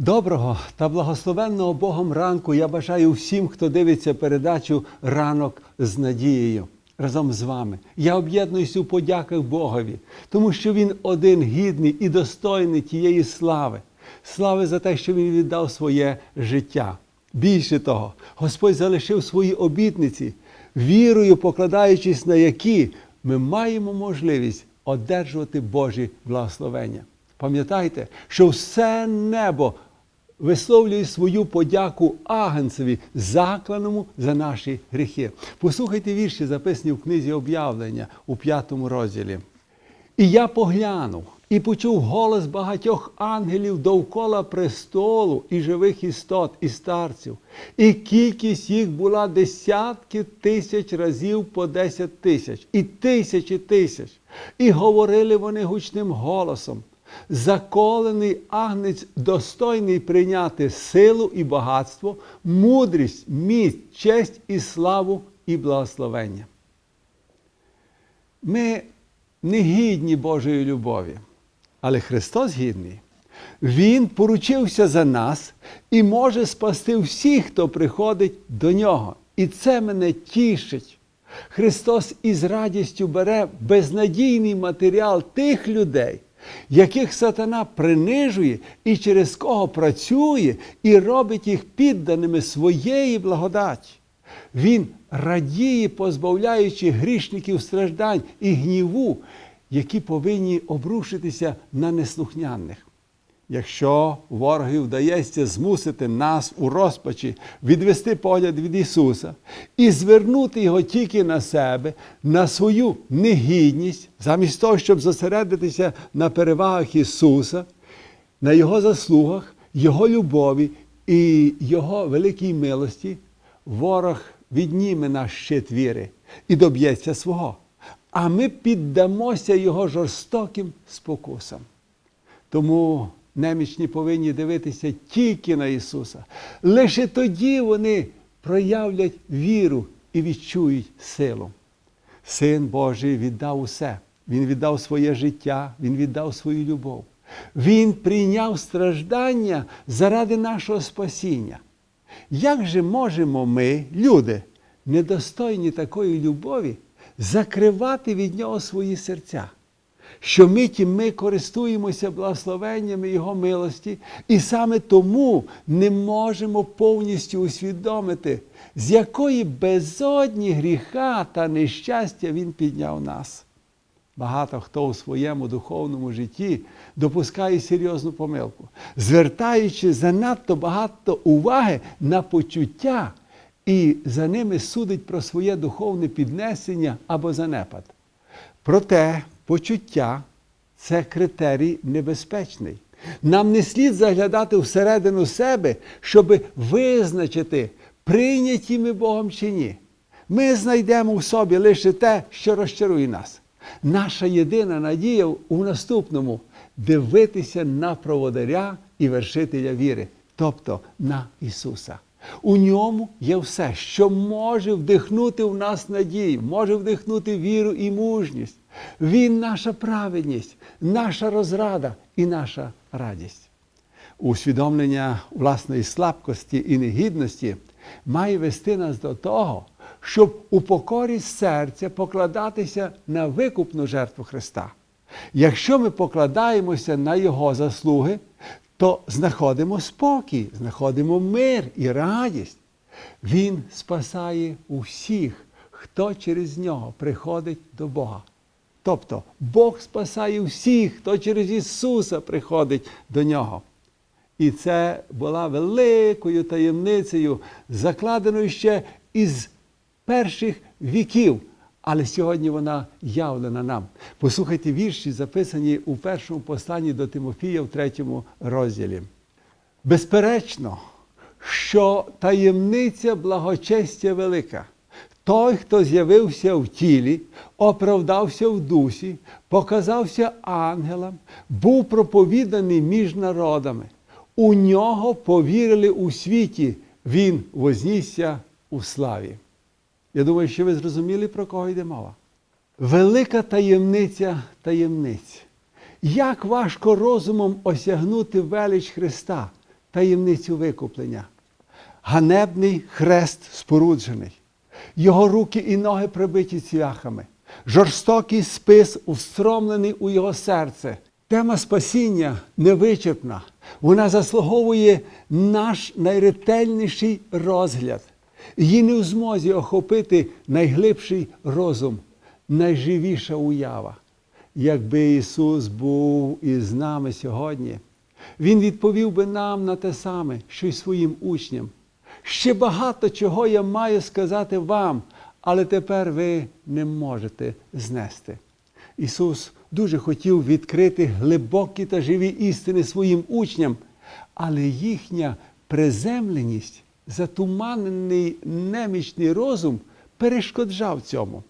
Доброго та благословенного Богом ранку я бажаю всім, хто дивиться передачу Ранок з надією. Разом з вами я об'єднуюсь у подяках Богові, тому що Він один гідний і достойний тієї слави. Слави за те, що Він віддав своє життя. Більше того, Господь залишив свої обітниці, вірою покладаючись на які ми маємо можливість одержувати Божі благословення. Пам'ятайте, що все небо висловлює свою подяку Агнцеві, закланому за наші гріхи. Послухайте вірші, записані в книзі об'явлення у п'ятому розділі. І я поглянув і почув голос багатьох ангелів довкола престолу і живих істот, і старців. І кількість їх була десятки тисяч разів по десять тисяч, і тисячі тисяч. І говорили вони гучним голосом. Заколений агнець достойний прийняти силу і багатство, мудрість, міць, честь і славу і благословення. Ми не гідні Божої любові, але Христос гідний. Він поручився за нас і може спасти всіх, хто приходить до нього. І це мене тішить. Христос із радістю бере безнадійний матеріал тих людей, яких сатана принижує і через кого працює, і робить їх підданими своєї благодаті. Він радіє, позбавляючи грішників страждань і гніву, які повинні обрушитися на неслухняних. Якщо ворогові вдається змусити нас у розпачі відвести погляд від Ісуса і звернути його тільки на себе, на свою негідність, замість того, щоб зосередитися на перевагах Ісуса, на Його заслугах, Його любові і Його великій милості, ворог відніме наш щит віри і доб'ється свого. А ми піддамося Його жорстоким спокусам. Тому немічні повинні дивитися тільки на Ісуса. Лише тоді вони проявлять віру і відчують силу. Син Божий віддав усе. Він віддав своє життя, Він віддав свою любов. Він прийняв страждання заради нашого спасіння. Як же можемо ми, люди, недостойні такої любові, закривати від нього свої серця? Що миті ми користуємося благословеннями Його милості, і саме тому не можемо повністю усвідомити, з якої безодні гріха та нещастя Він підняв нас. Багато хто у своєму духовному житті допускає серйозну помилку, звертаючи занадто багато уваги на почуття і за ними судить про своє духовне піднесення або занепад. Проте почуття це критерій небезпечний. Нам не слід заглядати всередину себе, щоб визначити, прийняті ми Богом чи ні. Ми знайдемо в собі лише те, що розчарує нас. Наша єдина надія у наступному дивитися на проводаря і вершителя віри, тобто на Ісуса. У ньому є все, що може вдихнути в нас надію, може вдихнути віру і мужність. Він наша праведність, наша розрада і наша радість. Усвідомлення власної слабкості і негідності має вести нас до того, щоб у покорі серця покладатися на викупну жертву Христа. Якщо ми покладаємося на Його заслуги, то знаходимо спокій, знаходимо мир і радість. Він спасає усіх, хто через нього приходить до Бога. Тобто Бог спасає всіх, хто через Ісуса приходить до Нього. І це була великою таємницею, закладеною ще із перших віків. Але сьогодні вона явлена нам. Послухайте вірші, записані у першому посланні до Тимофія в третьому розділі. Безперечно, що таємниця благочестя велика. Той, хто з'явився в тілі, оправдався в дусі, показався ангелам, був проповіданий між народами. У нього повірили у світі, він вознісся у славі. Я думаю, що ви зрозуміли, про кого йде мова. Велика таємниця таємниць. Як важко розумом осягнути велич Христа, таємницю викуплення. Ганебний хрест споруджений, його руки і ноги прибиті цвяхами, жорстокий спис устромлений у його серце. Тема спасіння невичерпна. Вона заслуговує наш найретельніший розгляд. Її не в змозі охопити найглибший розум, найживіша уява. Якби Ісус був із нами сьогодні, Він відповів би нам на те саме, що й своїм учням. Ще багато чого я маю сказати вам, але тепер ви не можете знести. Ісус дуже хотів відкрити глибокі та живі істини своїм учням, але їхня приземленість, затуманений немічний розум перешкоджав цьому.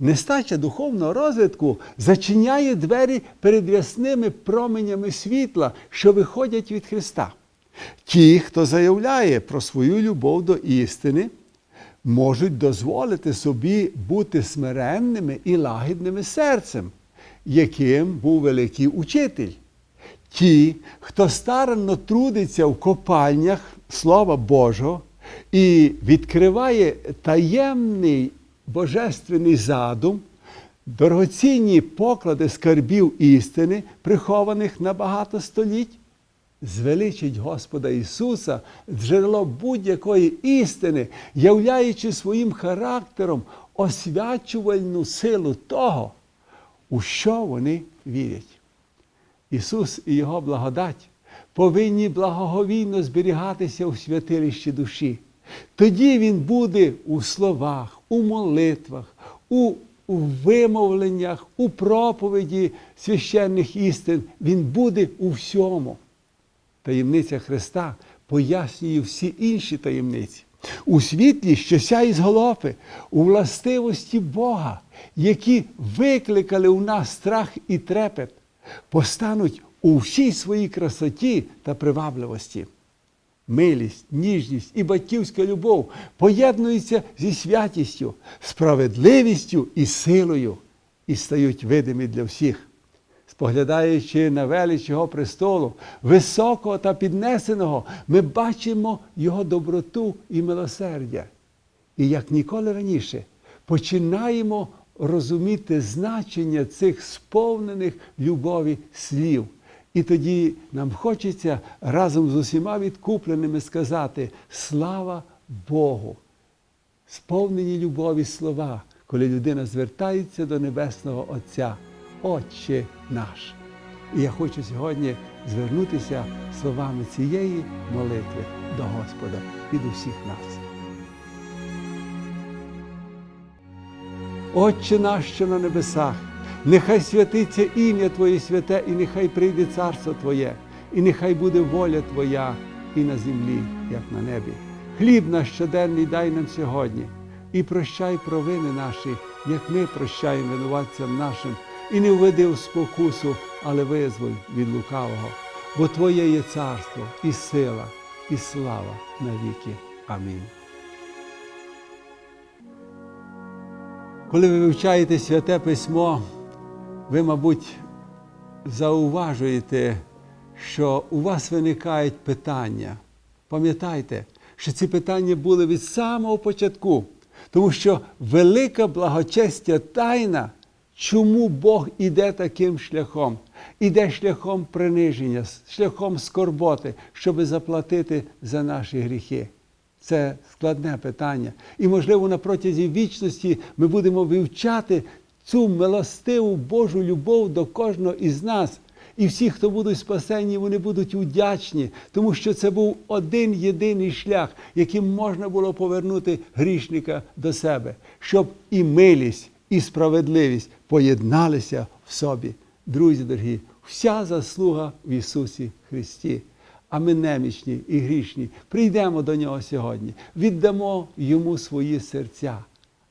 Нестача духовного розвитку зачиняє двері перед ясними променями світла, що виходять від Христа. Ті, хто заявляє про свою любов до істини, можуть дозволити собі бути смиренними і лагідними серцем, яким був великий учитель. Ті, хто старанно трудиться в копальнях Слова Божого і відкриває таємний божественний задум, дорогоцінні поклади скарбів істини, прихованих на багато століть, звеличить Господа Ісуса джерело будь-якої істини, являючи своїм характером освячувальну силу того, у що вони вірять. Ісус і Його благодать повинні благоговійно зберігатися у святилищі душі. Тоді Він буде у словах, у молитвах, у вимовленнях, у проповіді священних істин. Він буде у всьому. Таємниця Христа пояснює всі інші таємниці. У світлі, що сяє з голови, у властивості Бога, які викликали у нас страх і трепет, постануть у всій своїй красоті та привабливості. Милість, ніжність і батьківська любов поєднуються зі святістю, справедливістю і силою і стають видимі для всіх. Споглядаючи на велич Його престолу, високого та піднесеного, ми бачимо Його доброту і милосердя. І як ніколи раніше починаємо розуміти значення цих сповнених любові слів. І тоді нам хочеться разом з усіма відкупленими сказати слава Богу, сповнені любові слова, коли людина звертається до Небесного Отця, Отче наш. І я хочу сьогодні звернутися словами цієї молитви до Господа від усіх нас. Отче наш, що на небесах, нехай святиться ім'я Твоє святе, і нехай прийде царство Твоє, і нехай буде воля Твоя і на землі, як на небі. Хліб наш щоденний дай нам сьогодні, і прощай провини наші, як ми прощаємо винуватцям нашим, і не введи в спокусу, але визволь від лукавого. Бо Твоє є царство, і сила, і слава навіки. Амінь. Коли ви вивчаєте святе письмо, ви, мабуть, зауважуєте, що у вас виникають питання. Пам'ятайте, що ці питання були від самого початку, тому що велика благочестя тайна, чому Бог іде таким шляхом, іде шляхом приниження, шляхом скорботи, щоб заплатити за наші гріхи. Це складне питання. І, можливо, на протязі вічності ми будемо вивчати цю милостиву Божу любов до кожного із нас. І всі, хто будуть спасені, вони будуть удячні, тому що це був один єдиний шлях, яким можна було повернути грішника до себе, щоб і милість, і справедливість поєдналися в собі. Друзі дорогі, вся заслуга в Ісусі Христі. А ми немічні і грішні, прийдемо до Нього сьогодні, віддамо Йому свої серця.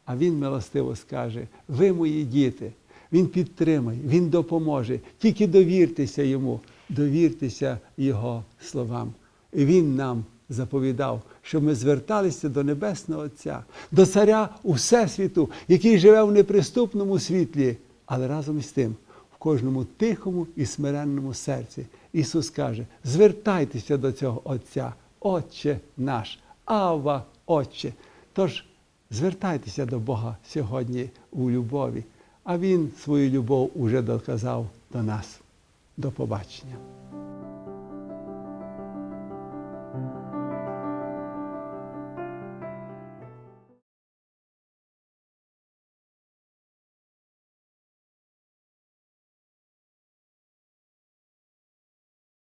А Він милостиво скаже: ви мої діти, Він підтримає, Він допоможе. Тільки довіртеся Йому, довіртеся Його словам. І Він нам заповідав, щоб ми зверталися до Небесного Отця, до Царя Усесвіту, який живе в неприступному світлі, але разом із тим, в кожному тихому і смиренному серці. Ісус каже: звертайтеся до цього Отця, Отче наш, Ава, Отче. Тож звертайтеся до Бога сьогодні у любові, а Він свою любов уже доказав до нас. До побачення.